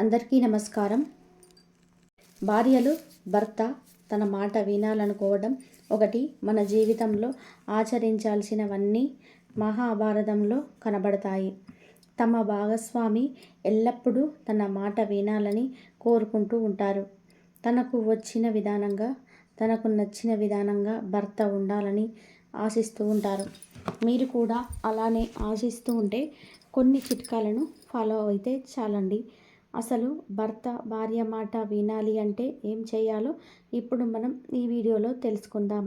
అందరికీ నమస్కారం. భార్యలు భర్త తన మాట వినాలనుకోవడం ఒకటి మన జీవితంలో ఆచరించాల్సినవన్నీ మహాభారతంలో కనబడతాయి. తమ భాగస్వామి ఎల్లప్పుడూ తన మాట వినాలని కోరుకుంటూ ఉంటారు. తనకు వచ్చిన విధానంగా తనకు నచ్చిన విధానంగా భర్త ఉండాలని ఆశిస్తూ ఉంటారు. మీరు కూడా అలానే ఆశిస్తూ ఉంటే కొన్ని చిట్కాలను ఫాలో అయితే చాలండి. అసలు భర్త భార్య మాట వినాలి అంటే ఏం చేయాలో ఇప్పుడు మనం ఈ వీడియోలో తెలుసుకుందాం.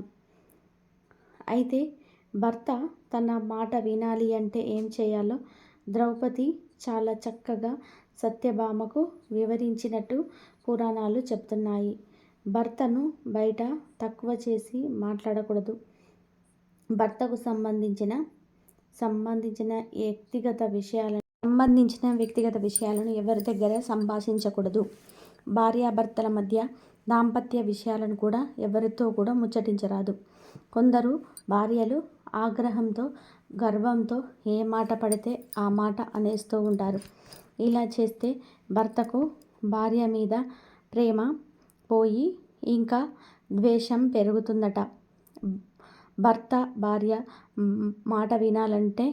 అయితే భర్త తన మాట వినాలి అంటే ఏం చేయాలో ద్రౌపది చాలా చక్కగా సత్యభామకు వివరించినట్టు పురాణాలు చెప్తున్నాయి. భర్తను బయట తక్కువ చేసి మాట్లాడకూడదు. భర్తకు సంబంధించిన సంబంధించిన వ్యక్తిగత విషయాలను సంబంధించిన వ్యక్తిగత విషయాలను ఎవరి దగ్గర సంభాషించకూడదు. భార్యాభర్తల మధ్య దాంపత్య విషయాలను కూడా ఎవరితో కూడా ముచ్చటించరాదు. కొందరు భార్యలు ఆగ్రహంతో గర్వంతో ఏ మాట పడితే ఆ మాట అనేస్తూ ఉంటారు. ఇలా చేస్తే భర్తకు భార్య మీద ప్రేమ పోయి ఇంకా ద్వేషం పెరుగుతుందట. భర్త భార్య మాట వినాలంటే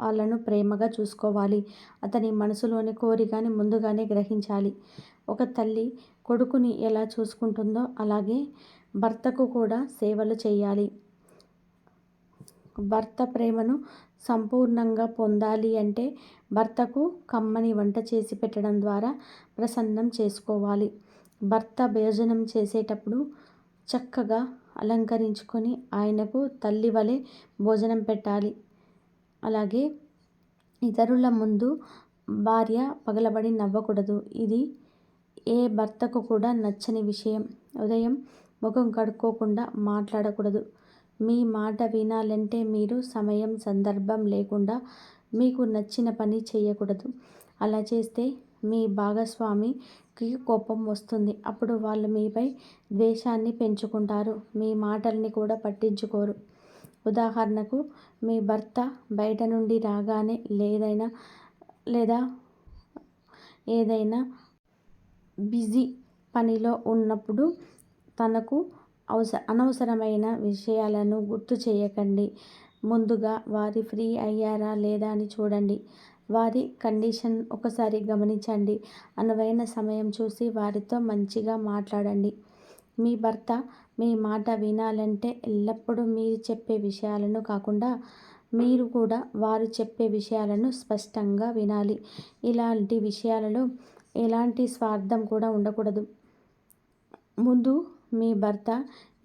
వాళ్ళను ప్రేమగా చూసుకోవాలి. అతని మనసులోని కోరికని ముందుగానే గ్రహించాలి. ఒక తల్లి కొడుకుని ఎలా చూసుకుంటుందో అలాగే భర్తకు కూడా సేవలు చేయాలి. భర్త ప్రేమను సంపూర్ణంగా పొందాలి అంటే భర్తకు కమ్మని వంట చేసి పెట్టడం ద్వారా ప్రసన్నం చేసుకోవాలి. భర్త భోజనం చేసేటప్పుడు చక్కగా అలంకరించుకొని ఆయనకు తల్లి వలె భోజనం పెట్టాలి. అలాగే ఇతరుల ముందు భార్య పగలబడి నవ్వకూడదు. ఇది ఏ భర్తకు కూడా నచ్చని విషయం. ఉదయం ముఖం కడుక్కోకుండా మాట్లాడకూడదు. మీ మాట వినాలంటే మీరు సమయం సందర్భం లేకుండా మీకు నచ్చిన పని చేయకూడదు. అలా చేస్తే మీ భాగస్వామికి కోపం వస్తుంది. అప్పుడు వాళ్ళు మీపై ద్వేషాన్ని పెంచుకుంటారు. మీ మాటల్ని కూడా పట్టించుకోరు. ఉదాహరణకు మీ భర్త బయట నుండి రాగానే లేదైనా లేదా ఏదైనా బిజీ పనిలో ఉన్నప్పుడు తనకు అవస అనవసరమైన విషయాలను గుర్తు చేయకండి. ముందుగా వారి ఫ్రీ అయ్యారా లేదా అని చూడండి. వారి కండిషన్ ఒకసారి గమనించండి. అనువైన సమయం చూసి వారితో మంచిగా మాట్లాడండి. మీ భర్త మీ మాట వినాలంటే ఎల్లప్పుడూ మీరు చెప్పే విషయాలను కాకుండా మీరు కూడా వారు చెప్పే విషయాలను స్పష్టంగా వినాలి. ఇలాంటి విషయాలలో ఎలాంటి స్వార్థం కూడా ఉండకూడదు. ముందు మీ భర్త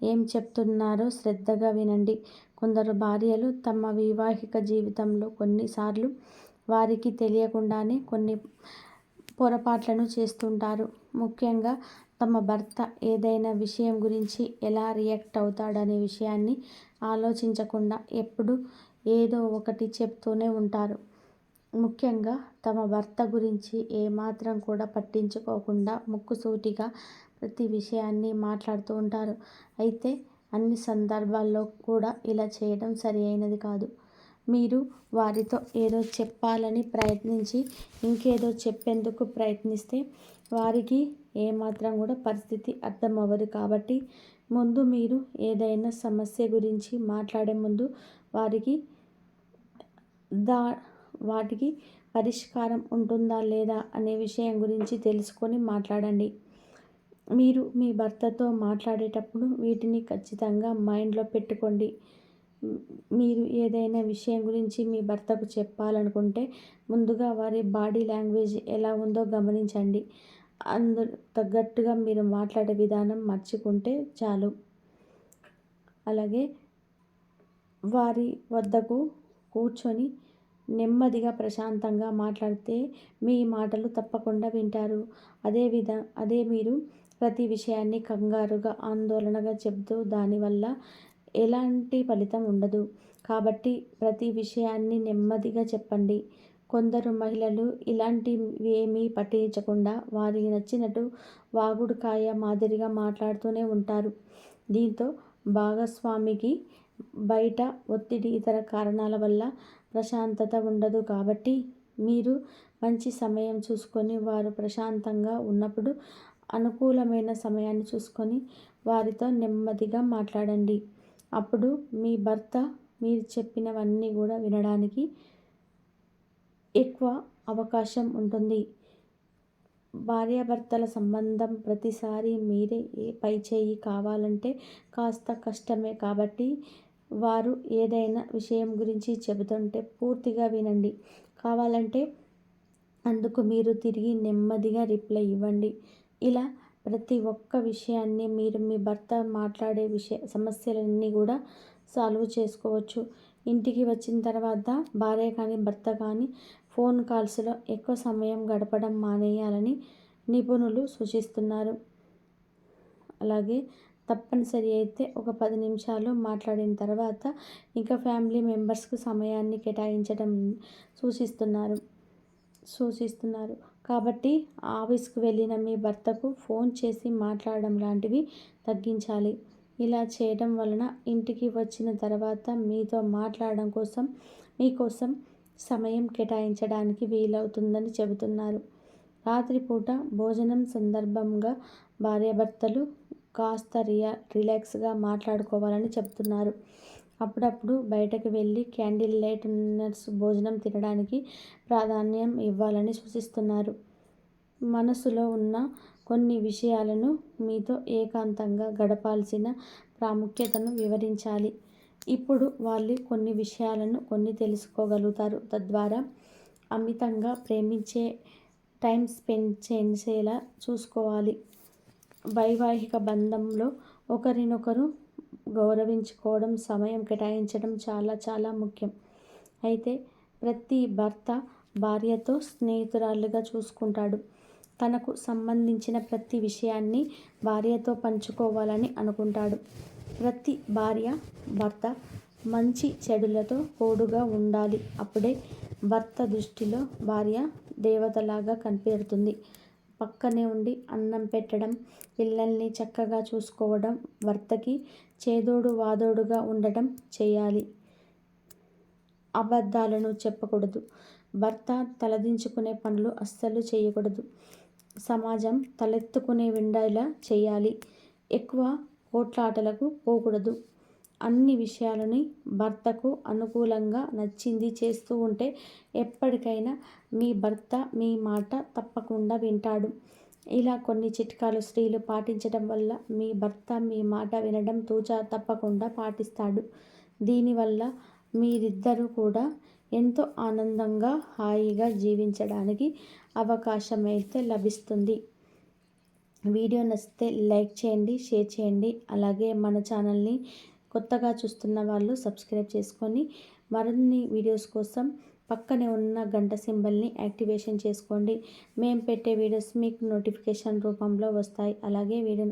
ఏం చెప్తున్నారో శ్రద్ధగా వినండి. కొందరు భార్యలు తమ వైవాహిక జీవితంలో కొన్నిసార్లు వారికి తెలియకుండానే కొన్ని పొరపాట్లను చేస్తుంటారు. ముఖ్యంగా తమ భర్త ఏదైనా విషయం గురించి ఎలా రియాక్ట్ అవుతాడనే విషయాన్ని ఆలోచించకుండా ఎప్పుడు ఏదో ఒకటి చెప్తూనే ఉంటారు. ముఖ్యంగా తమ భర్త గురించి ఏమాత్రం కూడా పట్టించుకోకుండా ముక్కుసూటిగా ప్రతి విషయాన్ని మాట్లాడుతూ ఉంటారు. అయితే అన్ని సందర్భాల్లో కూడా ఇలా చేయడం సరి అయినది కాదు. మీరు వారితో ఏదో చెప్పాలని ప్రయత్నించి ఇంకేదో చెప్పేందుకు ప్రయత్నిస్తే వారికి ఏమాత్రం కూడా పరిస్థితి అర్థం అవ్వదు కాబట్టి ముందు మీరు ఏదైనా సమస్య గురించి మాట్లాడే ముందు వారికి దా వాటికి పరిష్కారం ఉంటుందా లేదా అనే విషయం గురించి తెలుసుకొని మాట్లాడండి. మీరు మీ భర్తతో మాట్లాడేటప్పుడు వీటిని ఖచ్చితంగా మైండ్లో పెట్టుకోండి. మీరు ఏదైనా విషయం గురించి మీ భర్తకు చెప్పాలనుకుంటే ముందుగా వారి బాడీ లాంగ్వేజ్ ఎలా ఉందో గమనించండి. అందు తగ్గట్టుగా మీరు మాట్లాడే విధానం మర్చుకుంటే చాలు. అలాగే వారి వద్దకు కూర్చొని నెమ్మదిగా ప్రశాంతంగా మాట్లాడితే మీ మాటలు తప్పకుండా వింటారు. అదే విధ అదే మీరు ప్రతి విషయాన్ని కంగారుగా ఆందోళనగా చెబుతూ దానివల్ల ఎలాంటి ఫలితం ఉండదు. కాబట్టి ప్రతి విషయాన్ని నెమ్మదిగా చెప్పండి. కొందరు మహిళలు ఇలాంటివి ఏమీ పట్టించకుండా వారికి నచ్చినట్టు వాగుడుకాయ మాదిరిగా మాట్లాడుతూనే ఉంటారు. దీంతో భాగస్వామికి బయట ఒత్తిడి ఇతర కారణాల వల్ల ప్రశాంతత ఉండదు కాబట్టి మీరు మంచి సమయం చూసుకొని వారు ప్రశాంతంగా ఉన్నప్పుడు అనుకూలమైన సమయాన్ని చూసుకొని వారితో నెమ్మదిగా మాట్లాడండి. అప్పుడు మీ భర్త మీరు చెప్పినవన్నీ కూడా వినడానికి ఎక్కువ అవకాశం ఉంటుంది. భార్యాభర్తల సంబంధం ప్రతిసారి మీరే ఏ పై చేయి కావాలంటే కాస్త కష్టమే కాబట్టి వారు ఏదైనా విషయం గురించి చెబుతుంటే పూర్తిగా వినండి. కావాలంటే అందుకు మీరు తిరిగి నెమ్మదిగా రిప్లై ఇవ్వండి. ఇలా ప్రతి ఒక్క విషయాన్ని మీరు మీ భర్త మాట్లాడే విషయ సమస్యలన్నీ కూడా సాల్వ్ చేసుకోవచ్చు. ఇంటికి వచ్చిన తర్వాత భార్య కానీ భర్త కానీ ఫోన్ కాల్స్లో ఎక్కువ సమయం గడపడం మానేయాలని నిపుణులు సూచిస్తున్నారు. అలాగే తప్పనిసరి అయితే ఒక పది నిమిషాలు మాట్లాడిన తర్వాత ఇంకా ఫ్యామిలీ మెంబర్స్కు సమయాన్ని కేటాయించడం సూచిస్తున్నారు. సూచిస్తున్నారు. కాబట్టి ఆఫీస్కి వెళ్ళిన మీ భర్తకు ఫోన్ చేసి మాట్లాడడం లాంటివి తగ్గించాలి. ఇలా చేయడం వలన ఇంటికి వచ్చిన తర్వాత మీతో మాట్లాడడం కోసం మీకోసం సమయం కేటాయించడానికి వీలవుతుందని చెబుతున్నారు. రాత్రిపూట భోజనం సందర్భంగా భార్యాభర్తలు కాస్త రియా రిలాక్స్గా మాట్లాడుకోవాలని చెప్తున్నారు అప్పుడప్పుడు బయటకు వెళ్ళి క్యాండిల్ లైట్ నర్స్ భోజనం తినడానికి ప్రాధాన్యం ఇవ్వాలని సూచిస్తున్నారు. మనసులో ఉన్న కొన్ని విషయాలను మీతో ఏకాంతంగా గడపాల్సిన ప్రాముఖ్యతను వివరించాలి. ఇప్పుడు వాళ్ళు కొన్ని విషయాలను కొన్ని తెలుసుకోగలుగుతారు. తద్వారా అమితంగా ప్రేమించే టైం స్పెండ్ చేసేలా చూసుకోవాలి. వైవాహిక బంధంలో ఒకరినొకరు గౌరవించుకోవడం సమయం కేటాయించడం చాలా చాలా ముఖ్యం. అయితే ప్రతి భర్త భార్యతో స్నేహితురాలుగా చూసుకుంటాడు. తనకు సంబంధించిన ప్రతి విషయాన్ని భార్యతో పంచుకోవాలని అనుకుంటాడు. ప్రతి భార్య భర్త మంచి చెడులతో తోడుగా ఉండాలి. అప్పుడే భర్త దృష్టిలో భార్య దేవతలాగా కనిపెడుతుంది. పక్కనే ఉండి అన్నం పెట్టడం పిల్లల్ని చక్కగా చూసుకోవడం భర్తకి చేదోడు వాదోడుగా ఉండటం చేయాలి. అబద్ధాలను చెప్పకూడదు. భర్త తలదించుకునే పనులు అస్సలు చేయకూడదు. సమాజం తలెత్తుకునే విండేలా చేయాలి. ఎక్కువ పోట్లాటలకు పోకూడదు. అన్ని విషయాలని భర్తకు అనుకూలంగా నచ్చింది చేస్తూ ఉంటే ఎప్పటికైనా మీ భర్త మీ మాట తప్పకుండా వింటాడు. ఇలా కొన్ని చిట్కాలు స్త్రీలు పాటించడం వల్ల మీ భర్త మీ మాట వినడం తూచా తప్పకుండా పాటిస్తాడు. దీనివల్ల మీరిద్దరూ కూడా ఎంతో ఆనందంగా హాయిగా జీవించడానికి అవకాశం అయితే లభిస్తుంది. వీడియో నచ్చితే లైక్ చేయండి షేర్ చేయండి. అలాగే మన ఛానల్ని కొత్తగా చూస్తున్న వాళ్ళు సబ్స్క్రైబ్ చేసుకొని మరిన్ని వీడియోస్ కోసం పక్కనే ఉన్న గంట సింబల్ని యాక్టివేషన్ చేసుకోండి. మేము పెట్టే వీడియోస్ మీకు నోటిఫికేషన్ రూపంలో వస్తాయి. అలాగే వీడియో